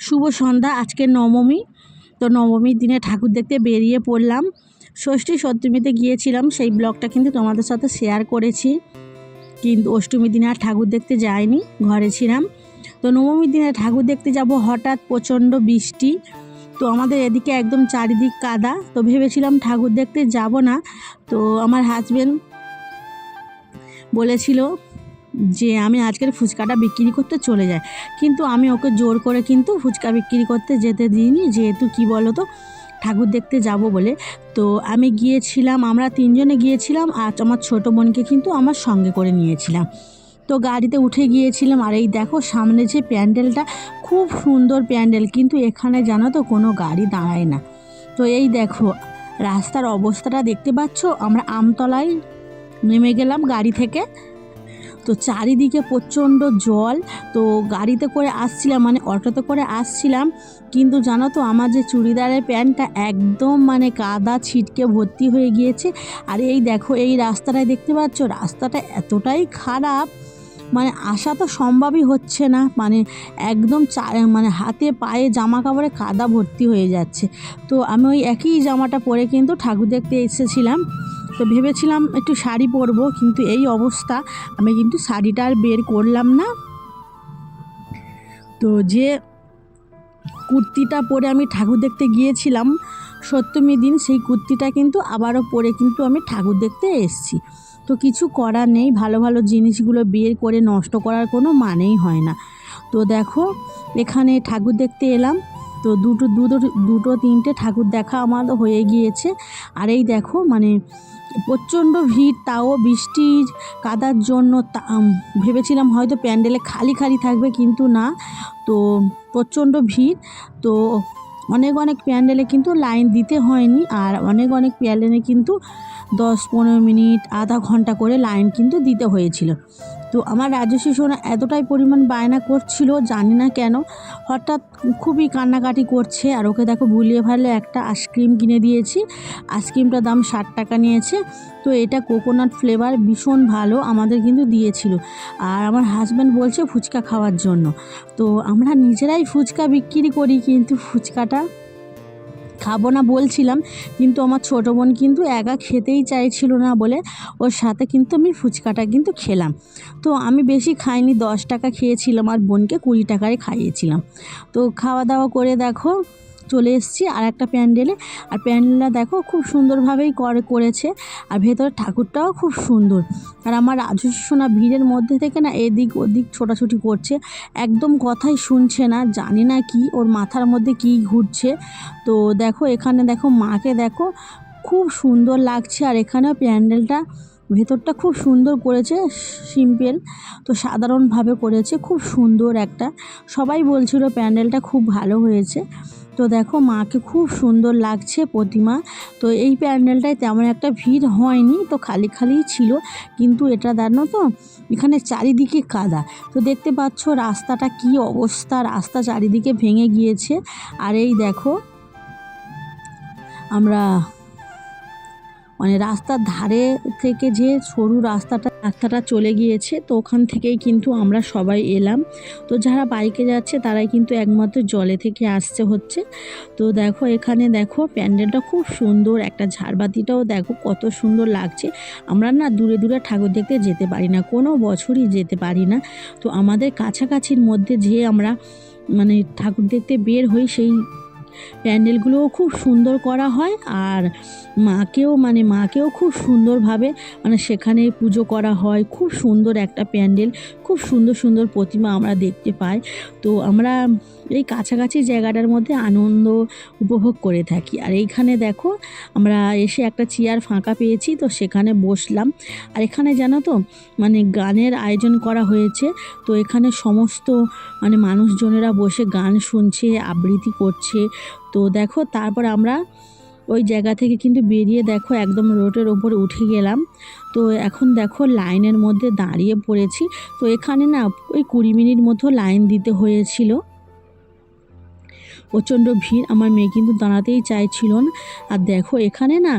শুভ সন্ধ্যা, আজকে নবমী। তো নবমীর দিনে ঠাকুর দেখতে বেরিয়ে পড়লাম। ষষ্ঠী সপ্তমীতে গিয়েছিলাম, সেই ব্লগটা কিন্তু তোমাদের সাথে শেয়ার করেছি। কিন্তু অষ্টমীর দিনে আর ঠাকুর দেখতে যাইনি, ঘরে ছিলাম। তো নবমীর দিনে ঠাকুর দেখতে যাব হঠাৎ প্রচণ্ড বৃষ্টি। তো আমাদের এদিকে একদম চারিদিক কাদা। তো ভেবেছিলাম ঠাকুর দেখতে যাব না। তো আমার হাজব্যান্ড বলেছিল যে আমি আজকের ফুচকাটা বিক্রি করতে চলে যাই। কিন্তু আমি ওকে জোর করে কিন্তু ফুচকা বিক্রি করতে যেতে দিইনি। যেহেতু কি বলো তো ঠাকুর দেখতে যাব বলে। তো আমি গিয়েছিলাম, আমরা তিনজনে গিয়েছিলাম আর আমার ছোটো বোনকে কিন্তু আমার সঙ্গে করে নিয়েছিলাম। তো গাড়িতে উঠে গিয়েছিলাম আর এই দেখো সামনে যে প্যান্ডেলটা, খুব সুন্দর প্যান্ডেল। কিন্তু এখানে জানো তো কোনো গাড়ি দাঁড়ায় না। তো এই দেখো, রাস্তার অবস্থাটা দেখতে পাচ্ছ? আমরা আমতলায় নেমে গেলাম গাড়ি থেকে। তো চারিদিকে প্রচণ্ড জল, তো গাড়িতে করে আসছিলাম মানে অটোতে করে আসছিলাম। কিন্তু জানো তো, আমার যে চুড়িদারের প্যান্টটা একদম মানে কাদা ছিটকে ভর্তি হয়ে গিয়েছে। আর এই দেখো, এই রাস্তাটায় দেখতে পাচ্ছ, রাস্তাটা এতটাই খারাপ মানে আসা তো সম্ভবই হচ্ছে না। মানে একদম চা মানে হাতে পায়ে জামা কাপড়ে কাদা ভর্তি হয়ে যাচ্ছে। তো আমি ওই একই জামাটা পরে কিন্তু ঠাকুর দেখতে এসেছিলাম। তো ভেবেছিলাম একটু শাড়ি পরবো, কিন্তু এই অবস্থা, আমি কিন্তু শাড়িটা আর বের করলাম না। তো যে কুর্তিটা পরে আমি ঠাকুর দেখতে গিয়েছিলাম, সপ্তমী দিন সেই কুর্তিটা কিন্তু আবারও পরে কিন্তু আমি ঠাকুর দেখতে এসেছি। তো কিছু করার নেই, ভালো ভালো জিনিসগুলো বের করে নষ্ট করার কোনো মানেই হয় না। তো দেখো, এখানে ঠাকুর দেখতে এলাম, তো দুটো দুটো দুটো, তিনটে ঠাকুর দেখা আমার হয়ে গিয়েছে। আর এই দেখো মানে প্রচণ্ড ভিড়, তাও বৃষ্টির কাদার জন্য ভেবেছিলাম হয়তো প্যান্ডেলে খালি খালি থাকবে, কিন্তু না। তো প্রচণ্ড ভিড়, তো অনেক অনেক প্যান্ডেলে কিন্তু লাইন দিতে হয়নি, আর অনেক অনেক প্যান্ডেলে কিন্তু দশ পনেরো মিনিট, আধা ঘণ্টা করে লাইন কিন্তু দিতে হয়েছিল। তো আমার রাজস্বী সোনা এতটাই পরিমাণ বায়না করছিল, জানি না কেন। হঠাৎ খুবই কান্নাকাটি করছে আর ওকে দেখো ভুলিয়ে ভালে একটা আইসক্রিম কিনে দিয়েছি। আইসক্রিমটার দাম ষাট টাকা নিয়েছে। তো এটা কোকোনাট ফ্লেভার ভীষণ ভালো আমাদের কিন্তু দিয়েছিল। আর আমার হাজব্যান্ড বলছে ফুচকা খাওয়ার জন্য। তো আমরা নিজেরাই ফুচকা বিক্রি করি কিন্তু ফুচকাটা খাব না বলছিলাম, কিন্তু আমার ছোটো বোন কিন্তু একা খেতেই চাইছিল না বলে ওর সাথে কিন্তু আমি ফুচকাটা কিন্তু খেলাম। তো আমি বেশি খাইনি, দশ টাকা খেয়েছিলাম আর বোনকে কুড়ি টাকায় খাইয়েছিলাম। তো খাওয়া দাওয়া করে দেখো চলে এসেছি আর একটা প্যান্ডেলে। আর প্যান্ডেলটা দেখো, খুব সুন্দরভাবেই করে, করেছে। আর ভেতরে ঠাকুরটাও খুব সুন্দর। আর আমার রাজস্বী সোনা ভিড়ের মধ্যে থেকে না এদিক ওদিক ছোটাছুটি করছে। একদম কথাই শুনছে না, জানি না কি, ওর মাথার মধ্যে কি ঘুরছে। তো দেখো, এখানে দেখো মাকে দেখো, খুব সুন্দর লাগছে। আর এখানেও প্যান্ডেলটা ভেতরটা খুব সুন্দর করেছে, সিম্পল, তো সাধারণভাবে করেছে। খুব সুন্দর একটা, সবাই বলছিল প্যান্ডেলটা খুব ভালো হয়েছে। তো দেখো মাকে খুব সুন্দর লাগছে প্রতিমা। তো এই প্যান্ডেলটায় তেমন একটা ভিড় হয়নি, তো খালি খালি ছিল। কিন্তু এটা দাঁড়ানো তো, এখানে চারিদিকে কাদা। তো দেখতে পাচ্ছ রাস্তাটা কি অবস্থা, রাস্তা চারিদিকে ভেঙে গিয়েছে। আর এই দেখো, আমরা মানে রাস্তার ধারে থেকে যে সরু রাস্তাটা রাস্তাটা চলে গিয়েছে, তো ওখান থেকেই কিন্তু আমরা সবাই এলাম। তো যারা বাইকে যাচ্ছে, তারাই কিন্তু একমাত্র জলে থেকে আসছে হচ্ছে। তো দেখো, এখানে দেখো, প্যান্ডেলটা খুব সুন্দর, একটা ঝাড়বাতিটাও দেখো, কত সুন্দর লাগছে। আমরা না দূরে দূরে ঠাকুর দেখতে যেতে পারি না, কোনো বছরই যেতে পারি না। তো আমাদের কাছাকাছির মধ্যে যে আমরা মানে ঠাকুর দেখতে বের হই, সেই প্যান্ডেলগুলোও খুব সুন্দর করা হয় আর মাকেও মানে মাকেও খুব সুন্দরভাবে মানে সেখানে পুজো করা হয়। খুব সুন্দর একটা প্যান্ডেল, খুব সুন্দর সুন্দর প্রতিমা আমরা দেখতে পাই। তো আমরা এই কাছাকাছি জায়গাটার মধ্যে আনন্দ উপভোগ করে থাকি। আর এইখানে দেখো, আমরা এসে একটা চেয়ার ফাঁকা পেয়েছি, তো সেখানে বসলাম। আর এখানে জানো তো মানে গানের আয়োজন করা হয়েছে। তো এখানে সমস্ত মানে মানুষজনেরা বসে গান শুনছে, আবৃত্তি করছে। তো দেখো, তারপর আমরা ওই জায়গা থেকে কিন্তু বেরিয়ে দেখো একদম রোডের ওপর উঠে গেলাম। তো এখন দেখো লাইনের মধ্যে দাঁড়িয়ে পড়েছি। তো এখানে না ওই কুড়ি মিনিট মতো লাইন দিতে হয়েছিল। প্রচণ্ড ভিড়, আমার মেয়ে কিন্তু দাঁড়াতেই চাইছিল না। আর দেখো এখানে না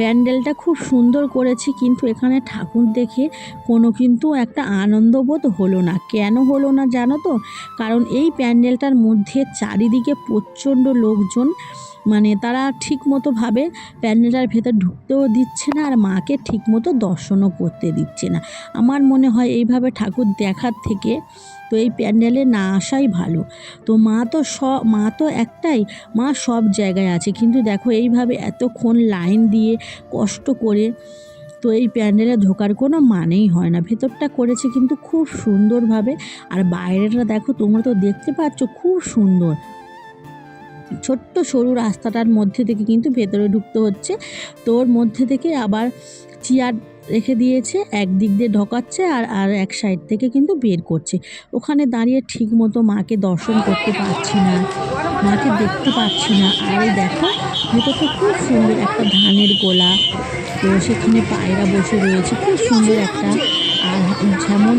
প্যান্ডেলটা খুব সুন্দর করেছি, কিন্তু এখানে ঠাকুর দেখে কোনো কিন্তু একটা আনন্দবোধ হলো না। কেন হলো না জানো তো? কারণ এই প্যান্ডেলটার মধ্যে চারিদিকে প্রচণ্ড লোকজন মানে তারা ঠিক মতো ভাবে প্যান্ডেলটার ভেতর ঢুকতেও দিচ্ছে না আর মাকে ঠিক মতো দর্শনও করতে দিচ্ছে না। আমার মনে হয় এইভাবে ঠাকুর দেখার থেকে তো এই প্যান্ডেলে না আসাই ভালো। তো মা তো সব মা তো একটাই, মা সব জায়গায় আছে। কিন্তু দেখো এইভাবে এতক্ষণ লাইন দিয়ে কষ্ট করে তো এই প্যান্ডেলে ঢোকার কোনো মানেই হয় না। ভেতরটা করেছে কিন্তু খুব সুন্দরভাবে। আর বাইরেটা দেখো তোমরা তো দেখতে পাচ্ছ, খুব সুন্দর। ছোট্ট সরু রাস্তাটার মধ্যে থেকে কিন্তু ভেতরে ঢুকতে হচ্ছে। তোর মধ্যে থেকে আবার চেয়ার রেখে দিয়েছে, একদিক দিয়ে ঢকাচ্ছে আর আর এক সাইড থেকে কিন্তু বের করছে। ওখানে দাঁড়িয়ে ঠিক মতো মাকে দর্শন করতে পারছি না, মাকে দেখতে পাচ্ছি না। আর এই দেখো, ভেতরটা খুব সুন্দর একটা ধানের গোলা। তো সেখানে পায়রা বসে রয়েছে, খুব সুন্দর একটা। আর যেমন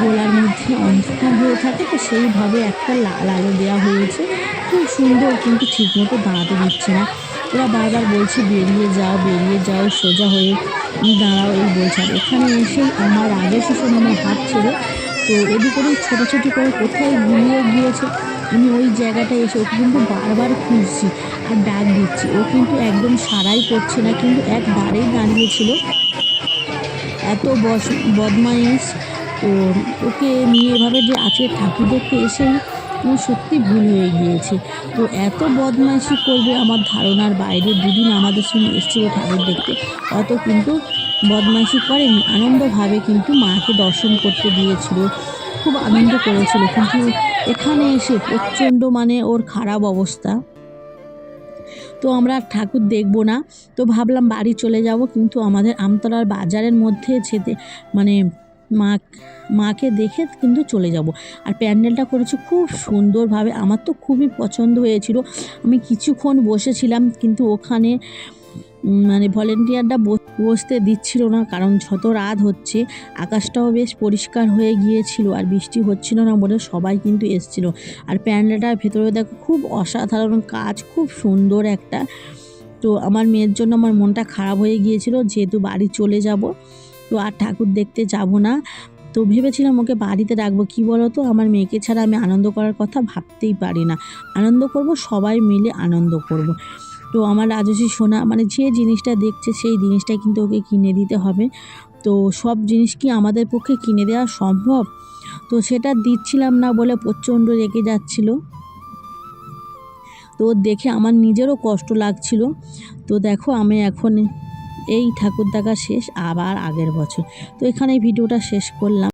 গোলার মধ্যে অন্ধকার হয়ে থাকে, তো সেইভাবে একটা লাল আলো দেওয়া হয়েছে। খুব সুন্দর, কিন্তু ঠিকমতো দাঁড়াতে দিচ্ছে না। ওরা বারবার বলছে, বেরিয়ে যাও বেরিয়ে যাও, সোজা হয়ে দাঁড়াও। এই বলছে। আর এখানে এসে আমার আগে শেষে আমার হাত ছেড়ে, তো এদিক ছোটাছুটি করে কোথায় ঘুমিয়ে গিয়েছে, আমি ওই জায়গাটায় এসে ওকে কিন্তু বারবার খুঁজছি আর ডাক দিচ্ছি। ও কিন্তু একদম সারাই করছে না, কিন্তু একবারেই দাঁড়িয়েছিল এত বস বদমাইশ। তো ওকে নিয়ে এভাবে যে আজকে ঠাকুর দেখতে এসেই আমার সত্যি ভুল হয়ে গিয়েছে। তো এত বদমাইশি করবে আমার ধারণার বাইরে দুদিন আমাদের সঙ্গে এসেছিল ঠাকুর দেখতে। অত কিন্তু বদমাইশি করেনি, আনন্দভাবে কিন্তু মাকে দর্শন করতে দিয়েছিল, খুব আনন্দ করেছিল। কিন্তু এখানে এসে প্রচণ্ড মানে ওর খারাপ অবস্থা। তো আমরা ঠাকুর দেখব না। তো ভাবলাম বাড়ি চলে যাব, কিন্তু আমাদের আমতলার বাজারের মধ্যে যেতে মানে মা, মাকে দেখে কিন্তু চলে যাব। আর প্যান্ডেলটা করেছে খুব সুন্দরভাবে। আমার তো খুবই পছন্দ হয়েছিল। আমি কিছুক্ষণ বসেছিলাম, কিন্তু ওখানে মানে ভলেন্টিয়াররা বসতে দিচ্ছিল না, কারণ যত রাত হচ্ছে, আকাশটাও বেশ পরিষ্কার হয়ে গিয়েছিল, আর বৃষ্টি হচ্ছিল না বলে সবাই কিন্তু এসছিল। আর প্যান্ডেলটার ভেতরে দেখো, খুব অসাধারণ কাজ, খুব সুন্দর একটা। তো আমার মেয়ের জন্য আমার মনটা খারাপ হয়ে গিয়েছিল, যেহেতু বাড়ি চলে যাব। তো আর ঠাকুর দেখতে যাব না। তো ভেবেছিলাম ওকে বাড়িতে রাখব। কী বলো তো আমার মেয়েকে ছাড়া আমি আনন্দ করার কথা ভাবতেই পারি না। আনন্দ করব, সবাই মিলে আনন্দ করব। তো আমার রাজস্বী সোনা মানে যে জিনিসটা দেখছে সেই জিনিসটাই কিন্তু ওকে কিনে দিতে হবে। তো সব জিনিস কি আমাদের পক্ষে কিনে দেওয়া সম্ভব? তো সেটা দিচ্ছিলাম না বলে প্রচণ্ড রেগে যাচ্ছিল। তো দেখে আমার নিজেরও কষ্ট লাগছিল। তো দেখো আমি এখন এই ঠাকুর দেখা শেষ আবার আগের বছর। তো এখানে ভিডিওটা শেষ করলাম।